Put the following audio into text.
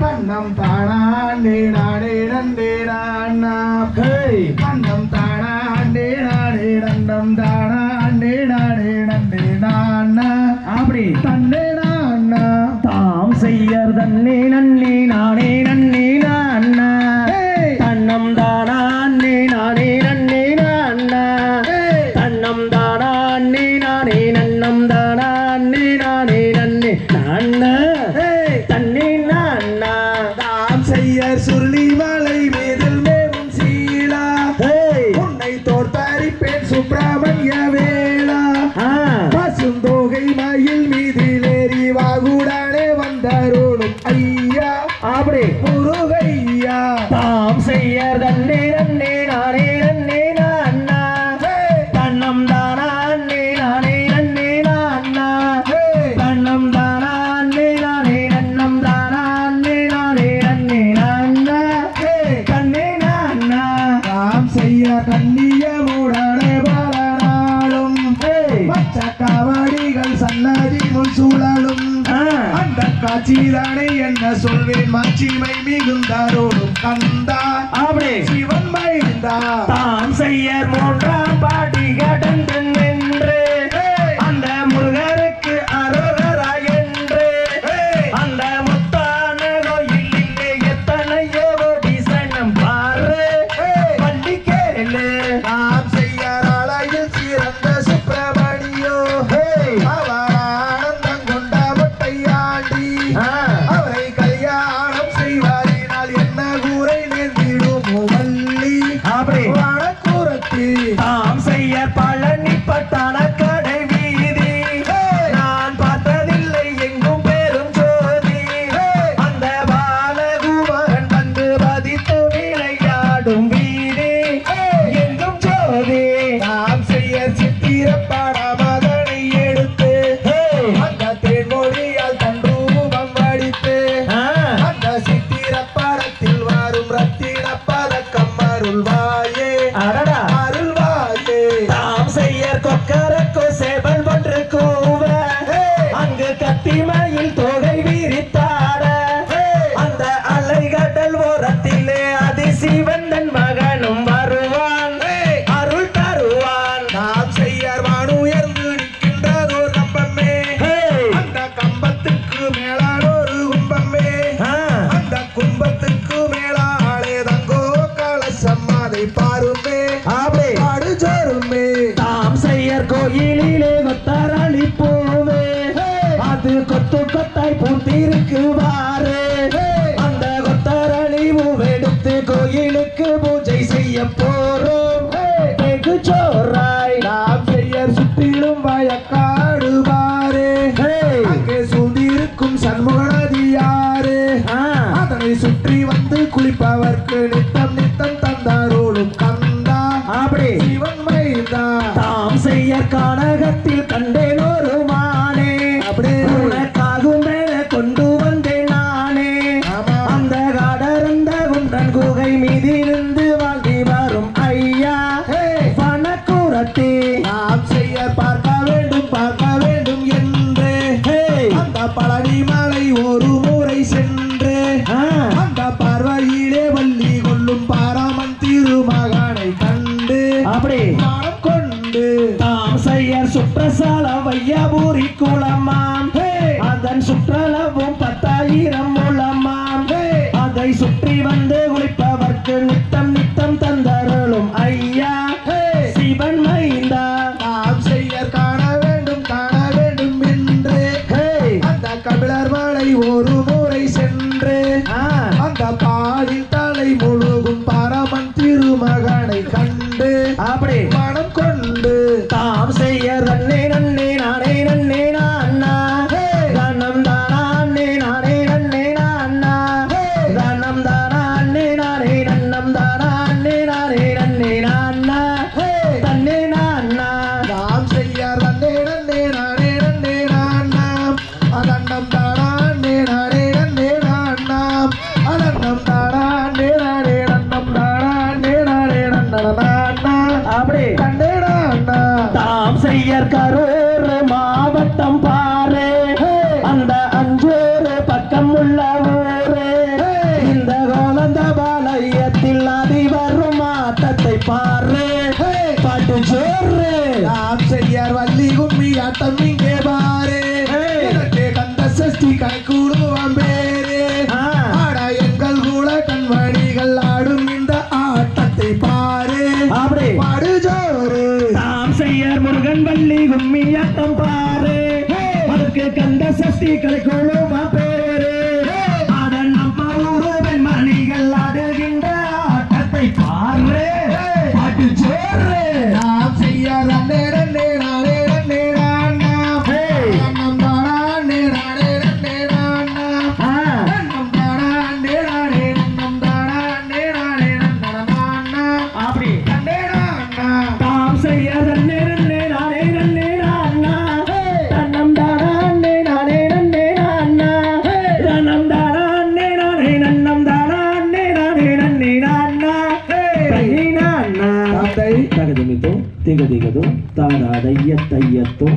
பந்தம் தானாண்டே நாடே நண்டே நாண்ணா. பந்தம் தானாண்டே நாடே நண்டம் தானாண்டே நாடே நண்டே நாண்ணா. அப்படி தன்னை குருவையா தாம் செய்யர் தன்னை காட்சிதானே என்ன சொல்வேன்? மாட்சிமை மிகுந்தாரோடும் கந்தா அப்படியே சிவன் மகிழ்ந்தா தான் செய்ய மூன்றாம் हरे பத்து கொத்தாய் பூத்திருக்கு வாரு அந்த கொத்தரணி எடுத்து கோயிலுக்கு பூஜை செய்ய போறோம். சோறாய் நாம் செய்ய சுத்திலும் வயக்காடு வாரு அங்கே சூழ்ந்திருக்கும் சண்முகனதியாரு அதனை சுற்றி வந்து குளிப்பவர்க்கு நித்தம் நித்தம் தந்தாரோடும் கந்தா அப்படி சிவன் மைந்தா தாம் செய்ய கானகத்தில் கண்டேனோரு. அப்படி கொண்டு தாம் செய்யர் சுற்றசால வையாபூரி குளமான் அதன் சுற்றளவும் பத்தாயிரம் அப்படி. தாம் செய்ய கரூர் மாவட்டம் பாரு. அந்த அஞ்சூர் பக்கம் உள்ள ஊரு. இந்த கோலந்த பாலயத்தில் அதி வரும் மாற்றத்தை பாரு பாட்டு சோறு. தாம் செய்யார் வள்ளி கும்மி அத்தம் இங்கே பாரு. கந்த சஷ்டி கணக்கு கும்மி ஆட்டம் பாரு. அதுக்கு கந்த சஷ்டி கலைக்குழுமா பேரு. அட நம்ம ஊரு பெண்மணிகள் ஆடுகின்ற ஆட்டத்தை பாரு பாட்டு சோறு நாம் செய்யார் நானா தாத்தை தகதிமிதோ திகதிகதோ தாதாதைய தையத்தோ